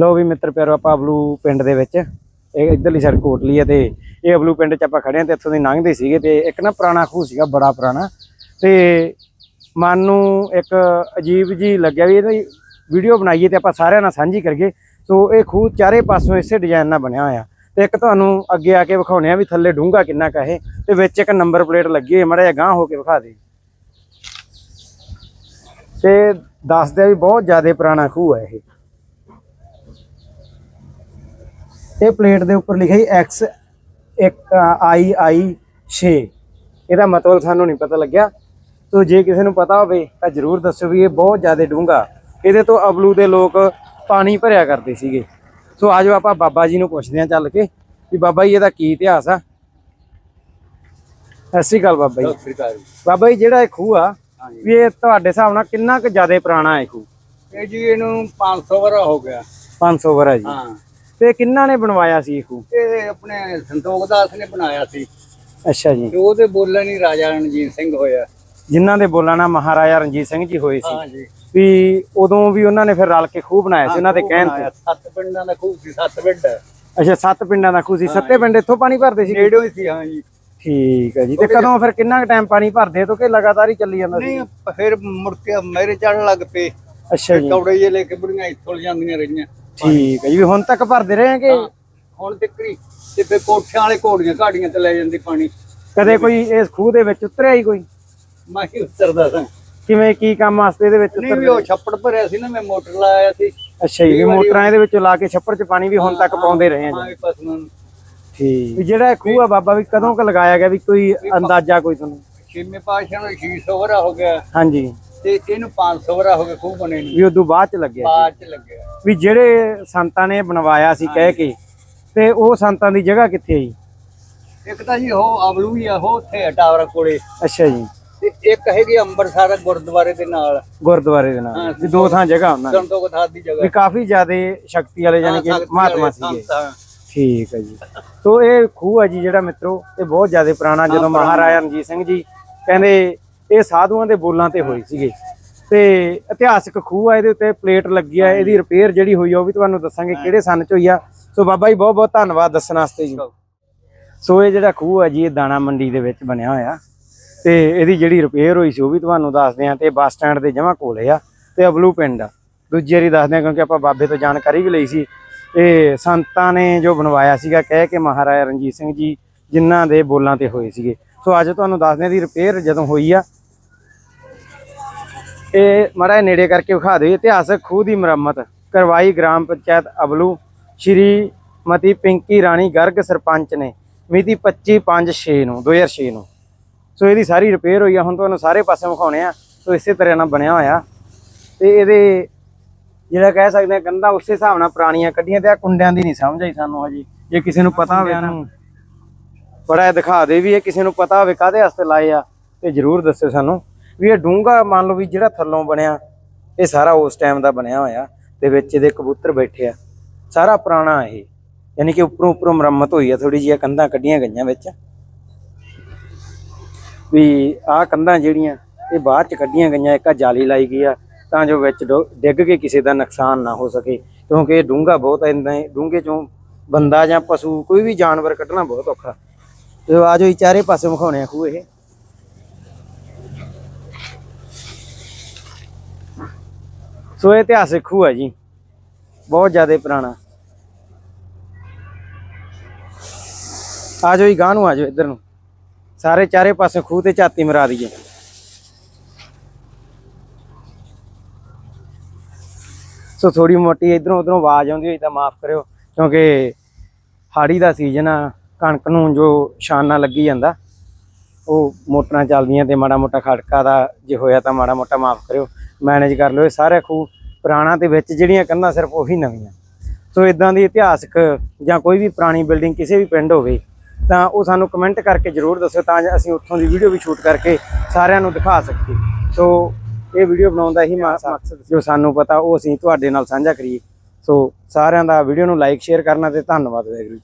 ਲੋ ਵੀ ਮਿੱਤਰ ਪਿਆਰੋ, ਆਪਾਂ ਅਬਲੂ ਪਿੰਡ ਦੇ ਵਿੱਚ, ਇਹ ਇਧਰਲੀ ਸਾਈਡ ਕੋਟਲੀ ਹੈ ਤੇ ਇਹ ਅਬਲੂ ਪਿੰਡ 'ਚ ਆਪਾਂ ਖੜੇ ਹਾਂ ਤੇ ਇੱਥੋਂ ਦੀ ਲੰਘਦੇ ਸੀਗੇ ਤੇ ਇੱਕ ਨਾ ਪੁਰਾਣਾ ਖੂਹ ਸੀਗਾ, ਬੜਾ ਪੁਰਾਣਾ ਤੇ ਮਨ ਨੂੰ ਇੱਕ ਅਜੀਬ ਜੀ ਲੱਗਿਆ ਵੀ ਇਹਦੀ ਵੀਡੀਓ ਬਣਾਈਏ ਤੇ ਆਪਾਂ ਸਾਰਿਆਂ ਨਾਲ ਸਾਂਝੀ ਕਰੀਏ। ਸੋ ਇਹ ਖੂਹ ਚਾਰੇ ਪਾਸੋਂ ਇਸੇ ਡਿਜ਼ਾਈਨ ਨਾਲ ਬਣਿਆ ਹੋਇਆ। ਤੇ ਇੱਕ ਤੁਹਾਨੂੰ ਅੱਗੇ ਆ ਕੇ ਵਿਖਾਉਣੇ ਆ ਵੀ ਥੱਲੇ ਡੂੰਘਾ ਕਿੰਨਾ ਕੁ ਇਹ ਤੇ ਵਿੱਚ ਇੱਕ ਨੰਬਰ ਪਲੇਟ ਲੱਗੀ ਹੋਈ ਮੜਾ ਜਿਹਾ ਗਾਂਹ ਹੋ ਕੇ ਵਿਖਾ ਦੇ। ਤੇ ਦੱਸਦੇ ਵੀ ਬਹੁਤ ਜ਼ਿਆਦਾ ਪੁਰਾਣਾ ਖੂਹ ਹੈ ਇਹ। ਇਹ ਪਲੇਟ ਦੇ ਉੱਪਰ ਲਿਖਿਆ ਹੈ X ਇੱਕ ਆਈ ਆਈ 6 ਇਹਦਾ ਮਤਲਬ ਸਾਨੂੰ ਨਹੀਂ ਪਤਾ ਲੱਗਿਆ। ਤੋ ਜੇ ਕਿਸੇ ਨੂੰ ਪਤਾ ਹੋਵੇ ਤਾਂ ਜਰੂਰ ਦੱਸਿਓ ਵੀ ਇਹ ਬਹੁਤ ਜ਼ਿਆਦਾ ਡੂੰਘਾ। ਇਹਦੇ ਤੋਂ ਅਬਲੂ ਦੇ ਲੋਕ ਪਾਣੀ ਭਰਿਆ ਕਰਦੇ ਸੀਗੇ। ਸੋ ਆਜੋ ਆਪਾਂ ਬਾਬਾ ਜੀ ਨੂੰ ਪੁੱਛਦੇ ਹਾਂ ਚੱਲ ਕੇ ਵੀ ਬਾਬਾ ਜੀ ਇਹਦਾ ਕੀ ਇਤਿਹਾਸ ਆ। ਸਤਿ ਸ਼੍ਰੀ ਅਕਾਲ ਬਾਬਾ ਜੀ। ਸ੍ਰੀ ਅਕਾਲ ਬਾਬਾ ਜੀ ਜਿਹੜਾ ਇਹ ਖੂਹ ਆ ਵੀ ਇਹ ਤੁਹਾਡੇ ਹਿਸਾਬ ਨਾਲ ਕਿੰਨਾ ਕੁ ਜ਼ਿਆਦਾ ਪੁਰਾਣਾ ਹੈ ਖੂਹ? ਇਹ ਜੀ ਇਹਨੂੰ 500 ਵਰਾ ਹੋ ਗਿਆ। 500 ਵਰਾ ਜੀ। ਹਾਂ। ਤੇ ਕਿੰਨਾ ਨੇ ਬਣਵਾਇਆ ਸੀ ਇਹ ਖੂਹ? ਇਹ ਆਪਣੇ ਸੰਤੋਖ ਦਾਸ ਨੇ ਬਣਾਇਆ ਸੀ। ਅੱਛਾ ਜੀ। ਤੇ ਉਹਦੇ ਬੋਲਣ ਹੀ ਰਾਜਾ ਰਣਜੀਤ ਸਿੰਘ ਹੋਇਆ। ਜਿਨ੍ਹਾਂ ਦੇ ਬੋਲਣਾ ਮਹਾਰਾਜਾ ਰਣਜੀਤ ਸਿੰਘ ਜੀ ਹੋਏ ਸੀ। ਹਾਂ ਜੀ। ਵੀ ਉਦੋਂ ਵੀ ਉਹਨਾਂ ਨੇ ਫਿਰ ਰਲ ਕੇ ਖੂਹ ਬਣਾਇਆ ਸੀ ਉਹਨਾਂ ਦੇ ਕਹਿਣ ਤੇ। ਸੱਤ ਪਿੰਡਾਂ ਦਾ ਖੂਹ ਸੀ ਸੱਤ ਪਿੰਡ। ਅੱਛਾ ਸੱਤ ਪਿੰਡਾਂ ਦਾ ਖੂਹ ਸੀ। ਸੱਤੇ ਪਿੰਡ ਇੱਥੋਂ ਪਾਣੀ ਭਰਦੇ ਸੀ? ਨੇੜੋਂ ਹੀ ਸੀ ਹਾਂ ਜੀ। ਠੀਕ ਹੈ ਜੀ। ਤੇ ਕਦੋਂ ਫਿਰ ਕਿੰਨਾ ਕੁ ਟਾਈਮ ਪਾਣੀ ਭਰਦੇ ਤੋਂ ਕਿ ਲਗਾਤਾਰ ਹੀ ਚੱਲੀ ਜਾਂਦਾ ਸੀ? ਨਹੀਂ ਫਿਰ ਮੁੜ ਕੇ ਮੇਰੇ ਚੜਨ ਲੱਗ ਪਏ। ਅੱਛਾ ਜੀ। ਕੌੜੇ ਜੇ ਲੈ ਕੇ ਬੁੜੀਆਂ ਇੱਥੋਂ ਜਾਂਦੀਆਂ ਰਹੀਆਂ। ਠੀਕ ਹੈ ਜੀ ਵੀ ਹੁਣ ਤੱਕ ਭਰਦੇ ਰਹੇ ਕਿ ਹੁਣ ਤਿੱਕਰੀ ਤੇ ਫਿਰ ਕੋਠਿਆਂ ਵਾਲੇ ਘੋੜੀਆਂ ਘਾੜੀਆਂ ਤੇ ਲੈ ਜਾਂਦੀ ਪਾਣੀ। ਕਦੇ ਕੋਈ ਇਸ ਖੂਹ ਦੇ ਵਿੱਚ ਉਤਰਿਆ ਹੀ ਕੋਈ? ਮੈਂ ਹੀ ਉਤਰਦਾ ਸਾਂ। ਕਿਵੇਂ ਕੀ ਕੰਮ ਵਾਸਤੇ ਇਹਦੇ ਵਿੱਚ ਨਹੀਂ ਵੀ ਉਹ ਛੱਪੜ ਭਰਿਆ ਸੀ ਨਾ ਮੈਂ ਮੋਟਰ ਲਾਇਆ ਸੀ। ਅੱਛਾ ਜੀ ਮੋਟਰਾਂ ਇਹਦੇ ਵਿੱਚੋਂ ਲਾ ਕੇ ਛੱਪੜ 'ਚ ਪਾਣੀ ਵੀ ਹੁਣ ਤੱਕ ਪਾਉਂਦੇ ਰਹੇ ਆ ਜੀ। ਠੀਕ। ਵੀ ਜਿਹੜਾ ਖੂਹ ਆ ਬਾਬਾ ਵੀ ਕਦੋਂ ਕ ਲਗਾਇਆ ਗਿਆ ਵੀ ਕੋਈ ਅੰਦਾਜ਼ਾ ਕੋਈ ਤੁਹਾਨੂੰ? ਛੇਵੇਂ ਪਾਤਸ਼ਾਹ ਨੂੰ 600 ਵਰਾ ਹੋ ਗਿਆ। ਹਾਂਜੀ। ਤੇ ਇਹਨੂੰ 500 ਵਰਾ ਹੋ ਗਿਆ ਖੂਹ ਬਣੇ ਨੂੰ। ਵੀ ਉਦੋਂ ਬਾਅਦ ਚ ਲੱਗਿਆ ਬਾਅਦ ਚ ਲੱਗਿਆ। ਵੀ ਜਿਹੜੇ ਸੰਤਾਂ ਨੇ ਬਣਵਾਇਆ ਸੀ ਕਹਿ ਕੇ ਤੇ ਉਹ ਸੰਤਾਂ ਦੀ ਜਗ੍ਹਾ ਕਿੱਥੇ ਹੈ ਜੀ ਇੱਕ ਤਾਂ ਜੀ ਉਹ ਅਬਲੂ ਹੀ ਆ ਉਹ ਉੱਥੇ ਆ ਟਾਵਰ ਕੋਲੇ। ਅੱਛਾ ਜੀ। ਤੇ ਇੱਕ ਹੈਗੀ ਅੰਮ੍ਰਿਤਸਰ ਗੁਰਦੁਆਰੇ ਦੇ ਨਾਲ। ਗੁਰਦੁਆਰੇ ਦੇ ਨਾਲ। ਵੀ ਦੋ ਥਾਂ ਜਗ੍ਹਾ ਉਹਨਾਂ ਦੀ। ਸੰਤੋਖ ਦਾਸ ਦੀ ਜਗ੍ਹਾ। ਵੀ ਕਾਫੀ ਜ਼ਿਆਦਾ ਸ਼ਕਤੀ ਵਾਲੇ ਯਾਨੀ ਕਿ ਹਾਂ, ਮਹਾਤਮਾ ਸੀਗੇ। ਸੰਤ, ਹਾਂ। ਠੀਕ ਹੈ ਜੀ। ਸੋ ਇਹ ਖੂਹ ਹੈ ਜੀ ਜਿਹੜਾ ਮਿੱਤਰੋ ਇਹ ਬਹੁਤ ਜ਼ਿਆਦਾ ਪੁਰਾਣਾ ਜਦੋਂ ਮਹਾਰਾਜਾ ਰਣਜੀਤ ਸਿੰਘ ਜੀ ਕਹਿੰਦੇ ਇਹ ਸਾਧੂਆਂ ਦੇ ਬੋਲਾਂ ਤੇ ਹੋਏ ਸੀਗੇ। ਤੇ ਇਤਿਹਾਸਕ ਖੂਹ ਆ ਇਹਦੇ ਉੱਤੇ ਪਲੇਟ ਲੱਗੀ ਆ ਇਹਦੀ ਰਿਪੇਅਰ ਜਿਹੜੀ ਹੋਈ ਆ ਉਹ ਵੀ ਤੁਹਾਨੂੰ ਦੱਸਾਂਗੇ ਕਿਹੜੇ ਸੰਨ ਚ ਹੋਈ ਆ। ਸੋ ਬਾਬਾ ਜੀ ਬਹੁਤ ਬਹੁਤ ਧੰਨਵਾਦ ਦੱਸਣ ਵਾਸਤੇ ਜੀ। ਸੋ ਇਹ ਜਿਹੜਾ ਖੂਹ ਹੈ ਜੀ ਇਹ ਦਾਣਾ ਮੰਡੀ ਦੇ ਵਿੱਚ ਬਣਿਆ ਹੋਇਆ। ਤੇ ਇਹਦੀ ਜਿਹੜੀ ਰਿਪੇਅਰ ਹੋਈ ਸੀ ਉਹ ਵੀ ਤੁਹਾਨੂੰ ਦੱਸਦੇ ਆ ਤੇ ਬੱਸ ਸਟੈਂਡ ਦੇ ਜਮਾ ਕੋਲੇ ਆ ਤੇ ਅਬਲੂ ਪਿੰਡ ਆ। ਦੂਜੀ ਵਾਰੀ ਦੱਸਦੇ ਆ ਕਿਉਂਕਿ ਆਪਾਂ ਬਾਬੇ ਤੋਂ ਜਾਣਕਾਰੀ ਵੀ ਲਈ ਸੀ। ਇਹ ਸੰਤਾਂ ਨੇ ਜੋ ਬਣਵਾਇਆ ਸੀਗਾ ਕਹਿ ਕੇ ਮਹਾਰਾਜਾ ਰਣਜੀਤ ਸਿੰਘ ਜੀ ਜਿਨ੍ਹਾਂ ਦੇ ਬੋਲਾਂ ਤੇ ਹੋਏ ਸੀਗੇ। ਸੋ ਅੱਜ ਤੁਹਾਨੂੰ ਦੱਸਦੇ ਆ ਦੀ ਰਿਪੇਅਰ ਜਦੋਂ ਹੋਈ ਆ ਇਹ ਮੜਾ ਨੇੜੇ ਕਰਕੇ ਵਿਖਾ ਦਿਓ, ਇਤਿਹਾਸਕ ਖੂਹ ਦੀ ਮੁਰੰਮਤ ਕਰਵਾਈ ਗ੍ਰਾਮ ਪੰਚਾਇਤ ਅਬਲੂ, ਸ਼੍ਰੀ ਮਤੀ ਪਿੰਕੀ ਰਾਣੀ ਗਰਗ ਸਰਪੰਚ ਨੇ, ਮਿਤੀ 25/5/6 ਨੂੰ 2006 ਨੂੰ। ਸੋ ਇਹਦੀ ਸਾਰੀ ਰਿਪੇਅਰ ਹੋਈ ਆ, ਹੁਣ ਤੁਹਾਨੂੰ ਸਾਰੇ ਪਾਸੇ ਵਿਖਾਉਣੇ ਆ, ਸੋ ਇਸੇ ਤਰ੍ਹਾਂ ਨਾਲ ਬਣਿਆ ਹੋਇਆ। ਤੇ ਇਹਦੇ ਜਿਹੜਾ ਕਹਿ ਸਕਦੇ ਆ ਕੰਧਾਂ ਉਸੇ ਹਿਸਾਬ ਨਾਲ ਪੁਰਾਣੀਆਂ ਕੱਢੀਆਂ ਤੇ ਆ ਕੁੰਡਿਆਂ ਦੀ ਨਹੀਂ ਸਮਝ ਆਈ ਸਾਨੂੰ ਹਜੇ। ਜੇ ਕਿਸੇ ਨੂੰ ਪਤਾ ਹੋਵੇ ਨਾ ਬੜਾ ਇਹ ਦਿਖਾ ਦੇ ਵੀ ਇਹ ਕਿਸੇ ਨੂੰ ਪਤਾ ਹੋਵੇ ਕਾਦੇ ਵਾਸਤੇ ਲਾਏ ਆ, ਤੇ ਜਰੂਰ ਦੱਸਿਓ ਸਾਨੂੰ। ਵੀ ਇਹ ਡੂੰਗਾ ਮੰਨ ਲਓ ਵੀ ਜਿਹੜਾ ਥੱਲੋਂ ਬਣਿਆ, ਇਹ ਸਾਰਾ ਉਸ ਟਾਈਮ ਦਾ ਬਣਿਆ ਹੋਇਆ ਤੇ ਵਿੱਚ ਇਹਦੇ ਕਬੂਤਰ ਬੈਠੇ ਆ। ਸਾਰਾ ਪੁਰਾਣਾ ਇਹ, ਯਾਨੀ ਕਿ ਉੱਪਰੋਂ ਉੱਪਰੋਂ ਮੁਰੰਮਤ ਹੋਈ ਆ ਥੋੜੀ ਜਿਹੀ ਕੰਧਾਂ ਕੱਢੀਆਂ ਗਈਆਂ ਵਿੱਚ। ਵੀ ਆਹ ਕੰਧਾਂ ਜਿਹੜੀਆਂ, ਇਹ ਬਾਹਰ ਚ ਕੱਢੀਆਂ ਗਈਆਂ, ਇੱਕ ਆ ਜਾਲੀ ਲਾਈ ਗਈ ਆ, ਤਾਂ ਜੋ ਵਿੱਚ ਡਿੱਗ ਕੇ ਕਿਸੇ ਦਾ ਨੁਕਸਾਨ ਨਾ ਹੋ ਸਕੇ। ਕਿਉਂਕਿ ਇਹ ਡੂੰਗਾ ਬਹੁਤ ਇੰਦਾ ਡੂੰਗੇ ਚੋਂ ਬੰਦਾ ਜਾਂ ਪਸ਼ੂ, ਕੋਈ ਵੀ ਜਾਨਵਰ ਕੱਢਣਾ ਬਹੁਤ ਔਖਾ। ਤੇ ਆਜੋ ਇਹ ਚਾਰੇ ਪਾਸੇ ਵਿਖਾਉਣੇ ਆ ਖੂਹ ਇਹ। ਸੋ ਇਹ ਇਤਿਹਾਸਿਕ ਖੂਹ ਹੈ ਜੀ। ਬਹੁਤ ਜ਼ਿਆਦਾ ਪੁਰਾਣਾ। ਆਜੋ ਜੀ ਗਾਂ ਨੂੰ ਆਜੋ, ਇੱਧਰ ਨੂੰ। ਸਾਰੇ ਚਾਰੇ ਪਾਸੇ ਖੂਹ ਤੇ ਝਾਤੀ ਮਰਾ ਦਈਏ। ਸੋ ਥੋੜੀ ਮੋਟੀ ਇਧਰੋਂ ਉਧਰੋਂ ਆਵਾਜ਼ ਆਉਂਦੀ ਹੋਈ ਤਾਂ ਮਾਫ ਕਰਿਓ, ਕਿਉਂਕਿ ਹਾੜੀ ਦਾ ਸੀਜ਼ਨ ਆ, ਕਣਕ ਨੂੰ ਜੋ ਛਾਨਾ ਲੱਗੀ ਜਾਂਦਾ। ਉਹ ਮੋਟਰਾਂ ਚੱਲਦੀਆਂ ਤੇ ਮਾੜਾ ਮੋਟਾ ਖੜਕਾ ਦਾ ਜੇ ਹੋਇਆ ਤਾਂ ਮਾੜਾ ਮੋਟਾ ਮਾਫ ਕਰਿਓ ਮੈਨੇਜ ਕਰ ਲਿਓ। ਇਹ ਸਾਰੇ ਖੂਹ ਪੁਰਾਣਾ ਤੇ ਵਿੱਚ ਜਿਹੜੀਆਂ ਕੰਧਾਂ ਸਿਰਫ ਉਹੀ ਨਵੀਆਂ। ਸੋ ਇਦਾਂ ਦੀ ਇਤਿਹਾਸਕ ਜਾਂ ਕੋਈ ਵੀ ਪੁਰਾਣੀ ਬਿਲਡਿੰਗ ਕਿਸੇ ਵੀ ਪਿੰਡ ਹੋਵੇ ਤਾਂ ਉਹ ਸਾਨੂੰ ਕਮੈਂਟ ਕਰਕੇ ਜਰੂਰ ਦੱਸਿਓ ਤਾਂ ਅਸੀਂ ਉੱਥੋਂ ਦੀ ਵੀਡੀਓ ਵੀ ਸ਼ੂਟ ਕਰਕੇ ਸਾਰਿਆਂ ਨੂੰ ਦਿਖਾ ਸਕੀਏ। ਸੋ ਇਹ ਵੀਡੀਓ ਬਣਾਉਣ ਦਾ ਹੀ ਮਕਸਦ ਜੋ ਸਾਨੂੰ ਪਤਾ ਉਹ ਅਸੀਂ ਤੁਹਾਡੇ ਨਾਲ ਸਾਂਝਾ ਕਰੀਏ। ਸੋ ਸਾਰਿਆਂ ਦਾ ਵੀਡੀਓ ਨੂੰ ਲਾਈਕ ਸ਼ੇਅਰ ਕਰਨਾ ਤੇ ਧੰਨਵਾਦ ਵੈਗਰੂ